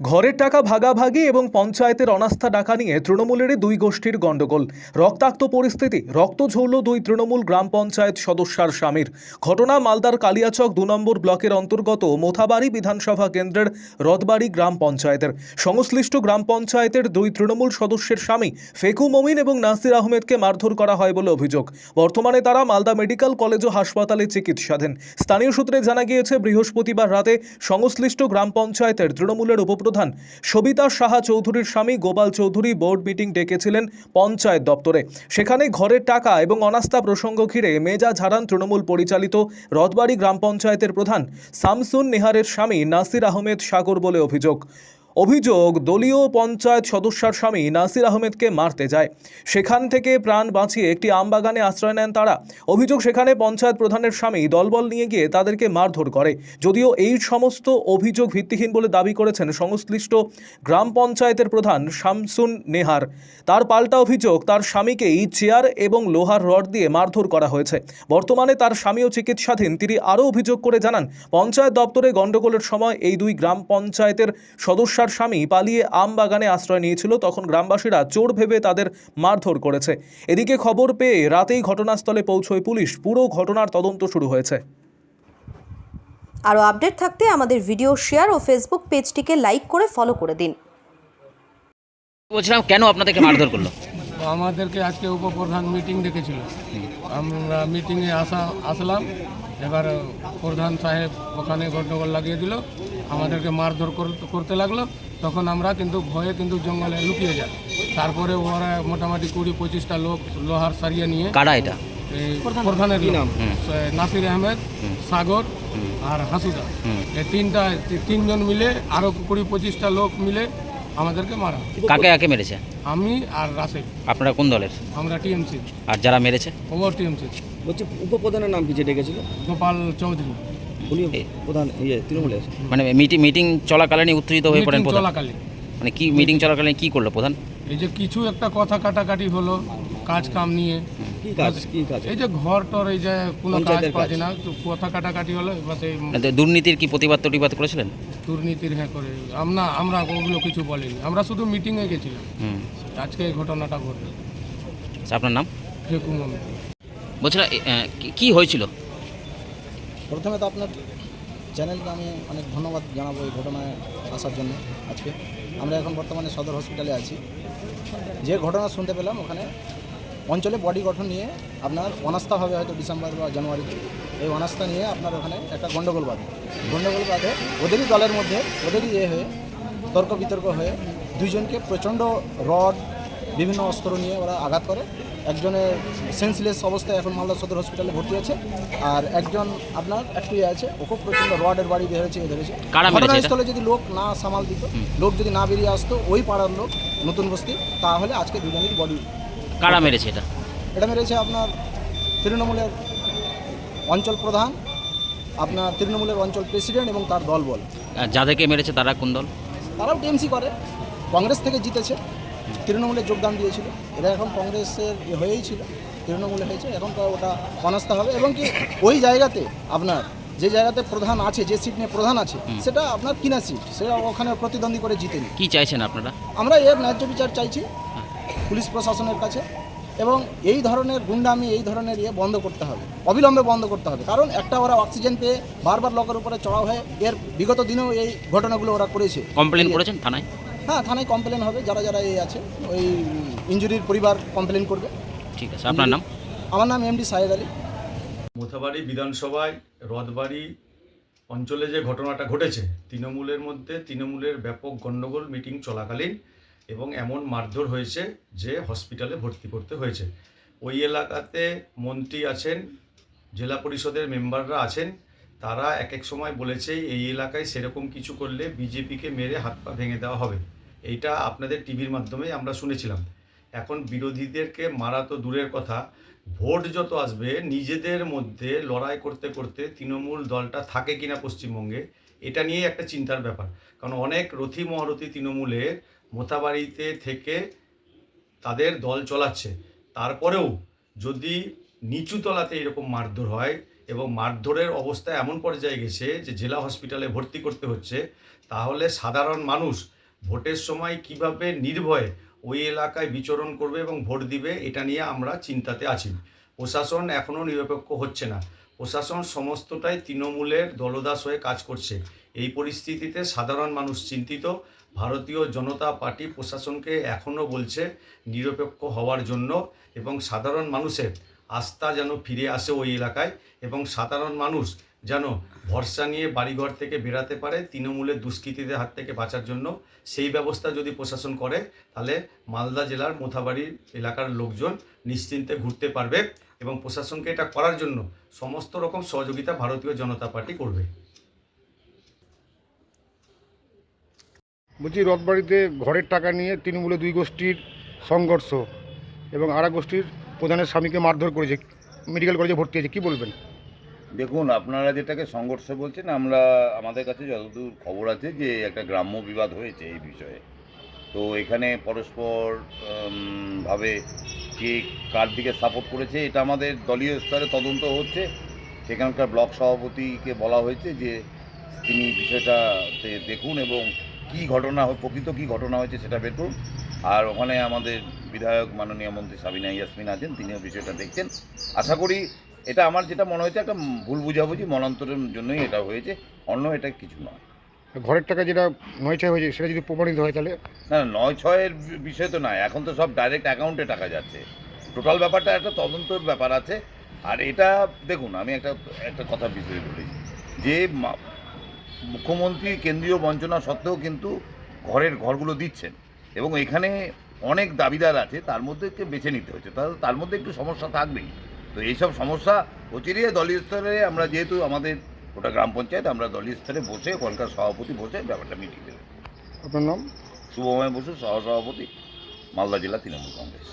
ঘরের টাকা ভাগাভাগি এবং পঞ্চায়েতের অনাস্থা ডাকা নিয়ে তৃণমূলেরই দুই গোষ্ঠীর গণ্ডগোল। রক্তাক্ত পরিস্থিতি, রক্ত ঝরল দুই তৃণমূল গ্রাম পঞ্চায়েত সদস্যার স্বামীর। ঘটনা মালদার কালিয়াচক দু নম্বর ব্লকের অন্তর্গত মোথাবাড়ি বিধানসভা কেন্দ্রের রথবাড়ি গ্রাম পঞ্চায়েতের। সংশ্লিষ্ট গ্রাম পঞ্চায়েতের দুই তৃণমূল সদস্যের স্বামী ফেকু মমিন এবং নাসির আহমেদকে মারধর করা হয় বলে অভিযোগ। বর্তমানে তারা মালদা মেডিকেল কলেজ ও হাসপাতালে চিকিৎসাধীন। স্থানীয় সূত্রে জানা গিয়েছে, বৃহস্পতিবার রাতে সংশ্লিষ্ট গ্রাম পঞ্চায়েতের তৃণমূলের উপপ্রধান সবিতা সাহা চৌধুরীর স্বামী গোপাল চৌধুরী বোর্ড মিটিং ডেকেছিলেন পঞ্চায়েত দপ্তরে। সেখানে ঘরের টাকা এবং অনাস্থা প্রসঙ্গ ঘিরে মেজা ঝাড়ান তৃণমূল পরিচালিত রথবাড়ি গ্রাম পঞ্চায়েতের প্রধান সামসুন নেহারের স্বামী নাসির আহমেদ সাগর বলে অভিযোগ। অভিযোগ, দলীয় পঞ্চায়েত সদস্যার স্বামী নাসির আহমেদকে মারতে যায়। সেখান থেকে প্রাণ বাঁচিয়ে একটি আমবাগানে আশ্রয় নেন তারা। অভিযোগ, সেখানে পঞ্চায়েত প্রধানের স্বামী দলবল নিয়ে গিয়ে তাদেরকে মারধর করে। যদিও এই সমস্ত অভিযোগ ভিত্তিহীন বলে দাবি করেছেন সংশ্লিষ্ট গ্রাম পঞ্চায়েতের প্রধান শামসুন নেহার। তার পাল্টা অভিযোগ, তার স্বামীকেই চেয়ার এবং লোহার রড দিয়ে মারধর করা হয়েছে। বর্তমানে তার স্বামীও চিকিৎসাধীন, তিনি আরও অভিযোগ করে জানান, পঞ্চায়েত দপ্তরে গণ্ডগোলের সময় এই দুই গ্রাম পঞ্চায়েতের সদস্যার স্বামী পালিয়ে আম বাগানে আশ্রয় নিয়েছিল তখন গ্রামবাসীরা চোর ভেবে তাদের মারধর করেছে। এদিকে খবর পেয়ে রাতেই ঘটনাস্থলে পৌঁছয় পুলিশ। পুরো ঘটনার তদন্ত শুরু হয়েছে। আরও আপডেট থাকতে আমাদের ভিডিও শেয়ার ও ফেসবুক পেজটিকে লাইক করে ফলো করে দিন। বলছিলাম কেন আপনাদেরকে মারধর করল? আমাদেরকে আজকে উপপ্রধান মিটিং ডেকেছিল। আমরা মিটিংয়ে আসা আসলাম। এবার প্রধান সাহেব ওখানে গন্ডগোল লাগিয়ে দিল। আমাদেরকে মারধর করতে লাগল তখন আমরা কিন্তু ভয়ে কিন্তু জঙ্গলে লুকিয়ে যাই। তারপরে ওরা মোটামুটি কুড়ি পঁচিশটা লোক লোহার সারিয়ে নিয়ে কারা এটা? প্রধানের নাম? নাসির আহমেদ সাগর আর হাসুদা। এই তিনটা তিনজন মিলে আরও কুড়ি পঁচিশটা লোক মিলে আমাদেরকে মারা কাকে কাকে মেরেছে? আমি আর রাসেল। আপনারা কোন দলের? আমরা টিএমসি। আর যারা মেরেছে? ওভার টিএমসি। বলছি উপপ্রধানের নাম কি যে ডেকেছিল গোপাল চৌধুরী। উনি প্রধান ইয়ে তৃণমূলের। মানে মিটিং মিটিং চলাকালীনই উত্তেজিত হয়ে পড়েন প্রধান? চলাকালীন। মানে কি মিটিং চলাকালীন কি করল প্রধান? এই যে কিছু একটা কথা কাটাকাটি হলো কাজ কাম নিয়ে। কি কাজ কি কাজ? এই যে ঘর টর এই যে কোনো কাজ পাচ্ছে না তো কথা কাটাকাটি হলো এবার সেই মানে দুর্নীতির কি প্রতিবাদ প্রতিবাদ করেছিলেন? দুর্নীতির হ্যাঁ করে। আমরা আমরা ওগুলো কিছু বলিনি। আমরা শুধু মিটিংয়ে গেছিলাম। হুম। আজকে এই ঘটনাটা ঘটলো। আচ্ছা, আপনার নাম? বলছিলাম কি হয়েছিল? প্রথমে তো আপনার চ্যানেলকে আমি অনেক ধন্যবাদ জানাব এই ঘটনায় আসার জন্য আজকে। আমরা এখন বর্তমানে সদর হসপিটালে আছি। যে ঘটনা শুনতে পেলাম, ওখানে অঞ্চলে বডি গঠন নিয়ে আপনার অনাস্থা হবে হয়তো ডিসেম্বর বা জানুয়ারিতে এই অনাস্থা নিয়ে আপনার ওখানে একটা গণ্ডগোল বাঁধে। গণ্ডগোল বাঁধে, ওদেরই দলের মধ্যে, ওদেরই এ হয়ে, তর্ক বিতর্ক হয়ে দুইজনকে প্রচণ্ড রড, বিভিন্ন অস্ত্র নিয়ে ওরা আঘাত করে। একজনের সেন্সলেস অবস্থায় এখন মালদা সদর হসপিটালে ভর্তি আছে আর একজন আপনার একটু ইয়ে আছে ওকে প্রচণ্ড রডের বাড়ি বেরোচ্ছে এ ধরেছে? ঘটনাস্থলে যদি লোক না সামাল দিত লোক যদি না বেরিয়ে আসতো ওই পাড়ার লোক নতুন বস্তি তাহলে আজকে দুজনের বডি কারা মেরেছে এটা? এটা মেরেছে আপনার তৃণমূলের অঞ্চল প্রধান আপনার তৃণমূলের অঞ্চল প্রেসিডেন্ট এবং তার দলবল। আর যাদেরকে মেরেছে তারা কোন দল? তারাও টিএমসি করে কংগ্রেস থেকে জিতেছে। তৃণমূলে যোগদান দিয়েছিল। এরা এখন কংগ্রেসের হয়েই ছিল। তৃণমূলে হয়েছে। এখন তো ওটা অনাস্থা হবে। এবং কি ওই জায়গাতে আপনার যে জায়গাতে প্রধান আছে যে সিট নিয়ে প্রধান আছে সেটা আপনার কিনা সিট সেটা ওখানে প্রতিদ্বন্দ্বী করে জিতেনি কি চাইছেন আপনারা? আমরা এর ন্যায্য বিচার চাইছি পুলিশ প্রশাসনের কাছে। এবং এই ধরনের গুন্ডামি এই ধরনের ইয়ে বন্ধ করতে হবে। অবিলম্বে বন্ধ করতে হবে। কারণ একটা ওরা অক্সিজেন পেয়ে বারবার লকের উপরে চড়াও হয়ে এর বিগত দিনেও এই ঘটনাগুলো ওরা করেছে। কমপ্লেন করেছেন থানায়? হ্যাঁ থানায় কমপ্লেন হবে যারা যারা এই আছে ওই ইঞ্জুরির পরিবার কমপ্লেন করবে। ঠিক আছে আপনার নাম? আমার নাম এমডি সাহেদ আলী। মোথাবাড়ি বিধানসভায় রথবাড়ি অঞ্চলে যে ঘটনাটা ঘটেছে তৃণমূলের মধ্যে তৃণমূলের ব্যাপক গণ্ডগোল মিটিং চলাকালীন এবং এমন মারধর হয়েছে যে হসপিটালে ভর্তি করতে হয়েছে। ওই এলাকাতে মন্ত্রী আছেন জেলা পরিষদের মেম্বাররা আছেন তারা এক এক সময় বলেছে, এই এলাকায় সেরকম কিছু করলে বিজেপিকে মেরে হাত পা ভেঙে দেওয়া হবে। এইটা আপনাদের টিভির মাধ্যমে আমরা শুনেছিলাম। এখন বিরোধীদেরকে মারা তো দূরের কথা। ভোট যত আসবে, নিজেদের মধ্যে লড়াই করতে করতে তৃণমূল দলটা থাকে কিনা পশ্চিমবঙ্গে, এটা নিয়ে একটা চিন্তার ব্যাপার। কারণ অনেক রথি মহারথী তৃণমূলের মোথাবাড়িতে থেকে তাদের দল চলাচ্ছে। তারপরেও যদি নিচু তলাতে এরকম মারধর হয় এবং মারধরের অবস্থা এমন পর্যায়ে গেছে যে জেলা হসপিটালে ভর্তি করতে হচ্ছে, তাহলে সাধারণ মানুষ ভোটের সময় কীভাবে নির্ভয়ে ওই এলাকায় বিচরণ করবে এবং ভোট দিবে, এটা নিয়ে আমরা চিন্তাতে আছি। প্রশাসন এখনও নিরপেক্ষ হচ্ছে না। প্রশাসন সমস্তটাই তৃণমূলের দলদাস হয়ে কাজ করছে। এই পরিস্থিতিতে সাধারণ মানুষ চিন্তিত। ভারতীয় জনতা পার্টি প্রশাসনকে এখনও বলছে নিরপেক্ষ হওয়ার জন্য এবং সাধারণ মানুষের আস্থা যেন ফিরে আসে ওই এলাকায় এবং সাধারণ মানুষ যেন ভরসা নিয়ে বাড়িঘর থেকে বেরাতে পারে তৃণমূলের দুষ্কৃতীদের হাত থেকে বাঁচার জন্য। সেই ব্যবস্থা যদি প্রশাসন করে, তাহলে মালদা জেলার মোথাবাড়ির এলাকার লোকজন নিশ্চিন্তে ঘুরতে পারবে এবং প্রশাসনকে এটা করার জন্য সমস্ত রকম সহযোগিতা ভারতীয় জনতা পার্টি করবে। বলছি, রথবাড়িতে ঘরের টাকা নিয়ে তৃণমূলের দুই গোষ্ঠীর সংঘর্ষ এবং আরা গোষ্ঠীর প্রধানের স্বামীকে মারধর করেছে মেডিকেল কলেজে ভর্তি হয়েছে, কী বলবেন? দেখুন, আপনারা যেটাকে সংঘর্ষ বলছেন, আমরা, আমাদের কাছে যতদূর খবর আছে যে একটা গ্রাম্য বিবাদ হয়েছে এই বিষয়ে। তো এখানে পরস্পর ভাবে কে কার দিকে সাপোর্ট করেছে, এটা আমাদের দলীয় স্তরে তদন্ত হচ্ছে। সেখানকার ব্লক সভাপতিকে বলা হয়েছে যে তিনি বিষয়টাতে দেখুন এবং কি ঘটনা, প্রকৃত কি ঘটনা হয়েছে সেটা বের আর ওখানে আমাদের বিধায়ক মাননীয় মন্ত্রী সাবিনা ইয়াসমিন আছেন তিনিও বিষয়টা দেখছেন। আশা করি এটা আমার যেটা মনে হয়েছে একটা ভুল বুঝাবুঝি মনান্তরের জন্যই এটা হয়েছে অন্য এটা কিছু নয়। ঘরের টাকা যেটা নয় ছয় হয়েছে সেটা যদি প্রমাণিত হয় তাহলে? না না, নয় ছয়ের বিষয় তো নয় এখন তো সব ডাইরেক্ট অ্যাকাউন্টে টাকা যাচ্ছে। টোটাল ব্যাপারটা একটা তদন্তর ব্যাপার আছে আর এটা দেখুন আমি একটা একটা কথা বিষয়ে বলি যে মা- মুখ্যমন্ত্রী কেন্দ্রীয় বঞ্চনা সত্ত্বেও কিন্তু ঘরের ঘরগুলো দিচ্ছেন এবং এখানে অনেক দাবিদার আছে তার মধ্যে বেছে নিতে হচ্ছে। তাহলে তার মধ্যে একটু সমস্যা থাকবেই। তো এইসব সমস্যা অচিরিয়ে দলীয় স্তরে আমরা যেহেতু আমাদের ওটা গ্রাম পঞ্চায়েত আমরা দলীয় স্তরে বসে কলকার সভাপতি বসে ব্যাপারটা মিটিয়ে দেবে। আপনার নাম? শুভময় বসু সহসভাপতি মালদা জেলা তৃণমূল কংগ্রেস।